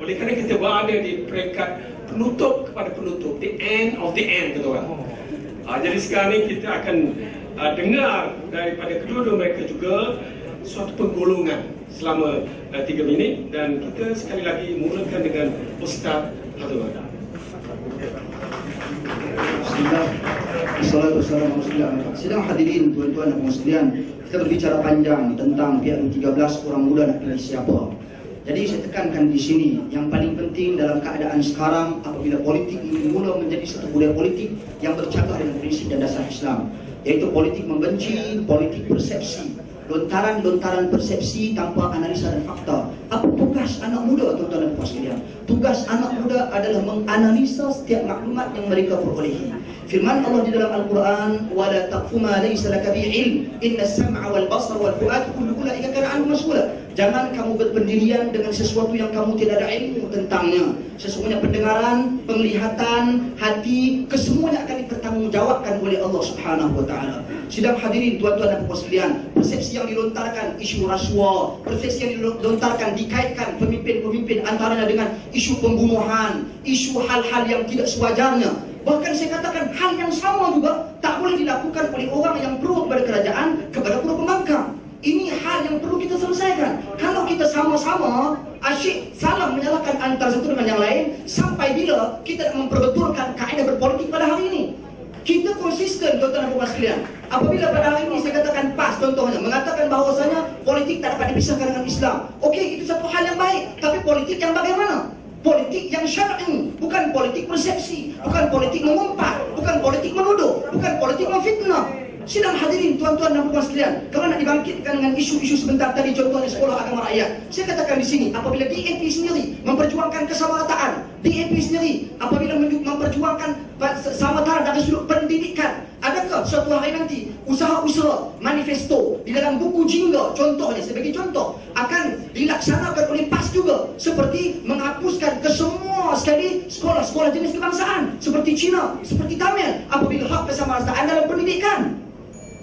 Oleh kerana kita berada di peringkat penutup kepada penutup, the end of the end, kata orang. Uh, jadi sekarang ni kita akan uh, dengar daripada kedua-dua mereka juga suatu penggolongan selama uh, tiga minit dan kita sekali lagi mulakan dengan Ustaz Hazul Bismillah. Assalamualaikum warahmatullahi wabarakatuh. Hadirin tuan-tuan dan puan sekalian, kita berbicara panjang tentang pihak 13 orang muda nak pilih siapa. Jadi saya tekankan di sini yang paling penting dalam keadaan sekarang apabila politik ini mula menjadi satu budaya politik yang bercakap dengan prinsip dan dasar Islam yaitu politik membenci, politik persepsi, lontaran-lontaran persepsi tanpa analisa dan fakta. Apa tugas anak muda tuan-tuan dan puan sekalian? Tugas anak muda adalah menganalisa setiap maklumat yang mereka perolehi. Firman Allah di dalam Al-Quran, "Wala taqfu ma laysa laka bihi ilm, inna as-sam'a wal basara wal fu'ad kullu ulaika kana anhu mas'ula." Jangan kamu berpendirian dengan sesuatu yang kamu tidak ada ilmu tentangnya. Sesungguhnya pendengaran, penglihatan, hati, kesemuanya akan dipertanggungjawabkan oleh Allah Subhanahu wa taala. Sidang hadirin tuan-tuan dan puan persepsi yang dilontarkan isu rasuah, persepsi yang dilontarkan dikaitkan pemimpin-pemimpin antaranya dengan isu pembunuhan, isu hal-hal yang tidak sewajarnya. Bahkan saya katakan hal yang sama juga tak boleh dilakukan oleh orang yang pro kepada kerajaan kepada pro pembangkang. Ini hal yang perlu kita selesaikan. Kalau kita sama-sama asyik salah menyalahkan antara satu dengan yang lain, sampai bila kita memperbetulkan kaedah berpolitik pada hari ini? Kita konsisten tuan-tuan dan puan sekalian. Apabila pada hari ini saya katakan PAS contohnya mengatakan bahawasanya politik tak dapat dipisahkan dengan Islam. Okey, itu satu hal yang baik, tapi politik yang bagaimana? Politik yang syar'i, bukan politik persepsi, bukan politik mengumpat, bukan politik menuduh, bukan politik memfitnah. Sidang hadirin tuan-tuan dan puan sekalian, kalau nak dibangkitkan dengan isu-isu sebentar tadi contohnya sekolah agama rakyat, saya katakan di sini apabila DAP sendiri memperjuangkan kesamarataan, DAP sendiri apabila memperjuangkan kesamarataan dari sudut suatu hari nanti usaha-usaha manifesto di dalam buku jingga contohnya sebagai contoh akan dilaksanakan oleh PAS juga seperti menghapuskan kesemua sekali sekolah-sekolah jenis kebangsaan seperti Cina, seperti Tamil apabila hak kesamarataan dalam pendidikan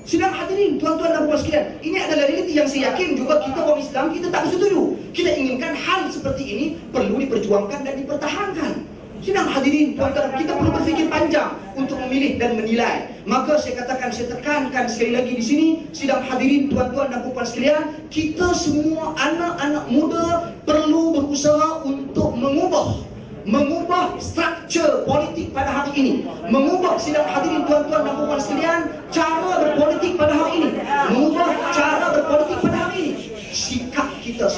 Sidang hadirin, tuan-tuan dan puan sekalian, ini adalah realiti yang saya yakin juga kita kaum Islam kita tak setuju. Kita inginkan hal seperti ini perlu diperjuangkan dan dipertahankan. Sidang hadirin, tuan-tuan, kita perlu berfikir panjang untuk memilih dan menilai. Maka saya katakan, saya tekankan sekali lagi di sini, sidang hadirin, tuan-tuan dan puan sekalian, kita semua anak-anak muda perlu berusaha untuk mengubah mengubah struktur politik pada hari ini mengubah sidang hadirin tuan-tuan dan puan sekalian cara berpolitik pada hari ini mengubah cara berpolitik pada hari ini sikap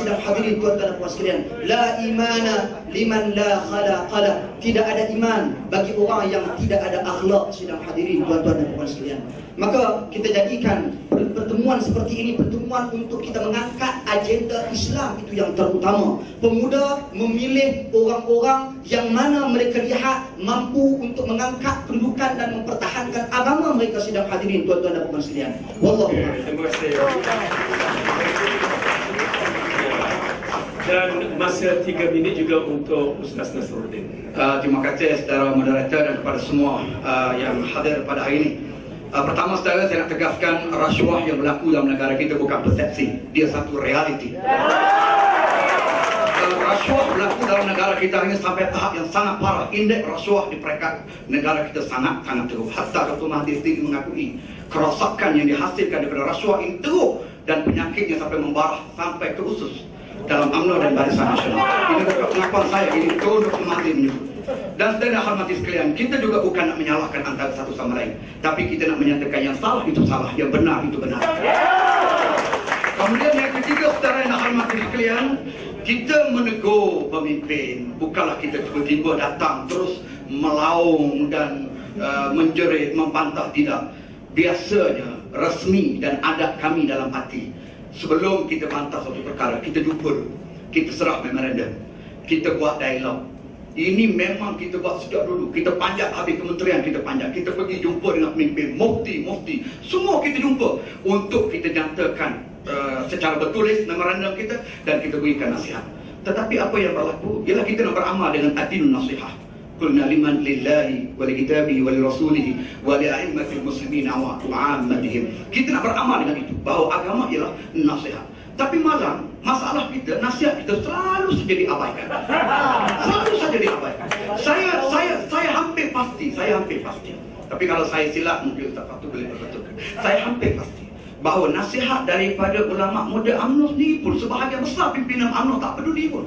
kita sedang hadirin tuan-tuan dan puan sekalian. La imana liman la khalaqala. Tidak ada iman bagi orang yang tidak ada akhlak sedang hadirin tuan-tuan dan puan sekalian. Maka kita jadikan pertemuan seperti ini pertemuan untuk kita mengangkat agenda Islam itu yang terutama. Pemuda memilih orang-orang yang mana mereka lihat mampu untuk mengangkat kedudukan dan mempertahankan agama mereka sedang hadirin tuan-tuan dan puan sekalian. Wallahu terima kasih dan masa tiga minit juga untuk Ustaz Nasruddin. Uh, terima kasih secara moderator dan kepada semua uh, yang hadir pada hari ini. Uh, pertama saudara saya nak tegaskan rasuah yang berlaku dalam negara kita bukan persepsi, dia satu realiti. Uh, rasuah berlaku dalam negara kita ini sampai tahap yang sangat parah. Indeks rasuah di peringkat negara kita sangat sangat teruk. Hatta Dr. Mahathir sendiri mengakui kerosakan yang dihasilkan daripada rasuah ini teruk dan penyakitnya sampai membarah sampai ke usus dalam UMNO dan Barisan Nasional. Ini bukan pengakuan saya, ini betul. Mahathir menyebut. Dan setelah hormati sekalian, kita juga bukan nak menyalahkan antara satu sama lain. Tapi kita nak menyatakan yang salah itu salah, yang benar itu benar. Kemudian yang ketiga, saudara yang hormati sekalian, kita menegur pemimpin. Bukanlah kita tiba-tiba datang terus melaung dan uh, menjerit, membantah. Tidak. Biasanya, resmi dan adat kami dalam hati sebelum kita bantah satu perkara, kita jumpa dulu. Kita serap memorandum. Kita buat dialog. Ini memang kita buat sejak dulu. Kita panjat habis kementerian kita panjat. Kita pergi jumpa dengan pemimpin, mufti, mufti. Semua kita jumpa untuk kita nyatakan uh, secara bertulis memorandum kita dan kita berikan nasihat. Tetapi apa yang berlaku ialah kita nak beramal dengan adil nasihat. قلنا لمن لله ولكتابه ولرسوله ولأئمة المسلمين وعامتهم kita nak beramal dengan itu bahawa agama ialah nasihat tapi malam masalah kita nasihat kita selalu saja diabaikan selalu saja diabaikan saya saya saya hampir pasti saya hampir pasti tapi kalau saya silap mungkin tak patut boleh berbetulkan saya hampir pasti bahawa nasihat daripada ulama muda UMNO sendiri pun sebahagian besar pimpinan UMNO tak peduli pun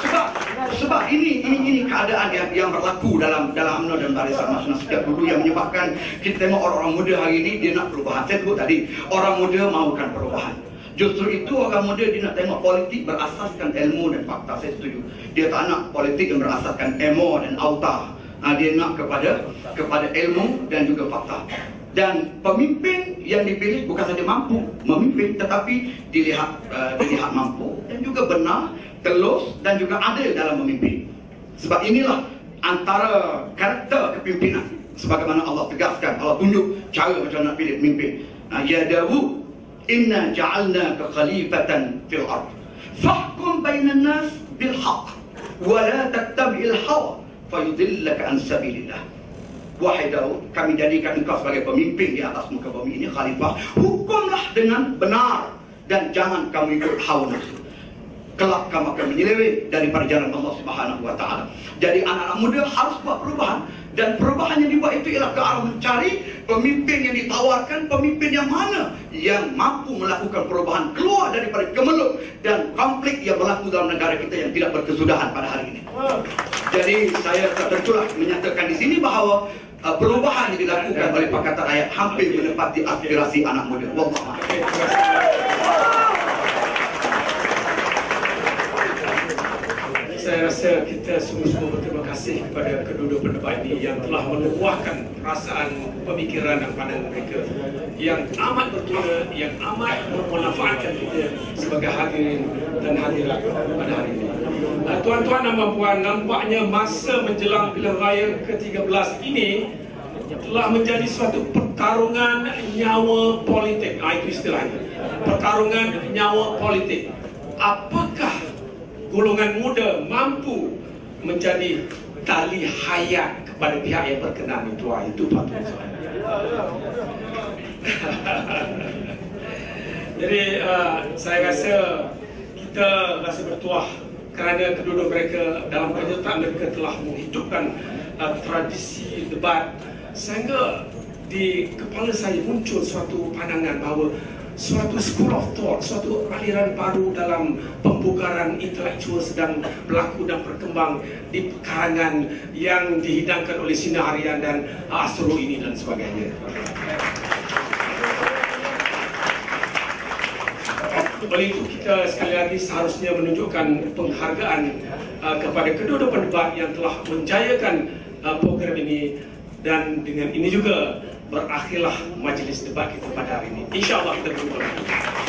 sebab sebab ini ini ini keadaan yang yang berlaku dalam dalam UMNO dan Barisan Nasional sejak dulu yang menyebabkan kita tengok orang-orang muda hari ini dia nak perubahan. Saya sebut tadi orang muda mahukan perubahan. Justru itu orang muda dia nak tengok politik berasaskan ilmu dan fakta. Saya setuju. Dia tak nak politik yang berasaskan emo dan auta. Ha, dia nak kepada kepada ilmu dan juga fakta. Dan pemimpin yang dipilih bukan saja mampu memimpin tetapi dilihat uh, dilihat mampu dan juga benar telus dan juga adil dalam memimpin. Sebab inilah antara karakter kepimpinan sebagaimana Allah tegaskan, Allah tunjuk cara macam nak pilih pemimpin. Ya Dawud, inna ja'alna ka khalifatan fil ard. Fahkum bainan nas bil haqq wa la tattabi'il hawa fayudillaka an sabilillah. Wahai Daud, kami jadikan engkau sebagai pemimpin di atas muka bumi ini, khalifah. Hukumlah dengan benar dan jangan kamu ikut hawa nafsu kelak kamu akan menyeleweng daripada jalan Allah Subhanahu wa taala. Jadi anak-anak muda harus buat perubahan dan perubahan yang dibuat itu ialah ke arah mencari pemimpin yang ditawarkan, pemimpin yang mana yang mampu melakukan perubahan keluar daripada kemelut dan konflik yang berlaku dalam negara kita yang tidak berkesudahan pada hari ini. Jadi saya tentulah menyatakan di sini bahawa uh, perubahan yang dilakukan oleh Pakatan Rakyat hampir menepati aspirasi anak muda. Wallahu saya rasa kita semua-semua berterima kasih kepada kedua-dua pendebat ini yang telah menubuhkan perasaan pemikiran dan pandangan mereka yang amat berguna, yang amat memanfaatkan kita sebagai hadirin dan hadirat pada hari ini. Tuan-tuan dan puan nampaknya masa menjelang pilihan raya ke-13 ini telah menjadi suatu pertarungan nyawa politik. Ah, itu istilahnya. Pertarungan nyawa politik. Apakah golongan muda mampu menjadi tali hayat kepada pihak yang berkenan itu. Ah, itu patut jadi uh, saya rasa kita rasa bertuah kerana kedua-dua mereka dalam kenyataan mereka telah menghidupkan uh, tradisi debat sehingga di kepala saya muncul suatu pandangan bahawa suatu school of thought, suatu aliran baru dalam pembukaran intelektual sedang berlaku dan berkembang di karangan yang dihidangkan oleh Sinar Harian dan Astro ini dan sebagainya. Oleh itu kita sekali lagi seharusnya menunjukkan penghargaan uh, kepada kedua-dua pendebat yang telah menjayakan uh, program ini dan dengan ini juga berakhirlah majlis debat kita pada hari ini. InsyaAllah kita berjumpa lagi.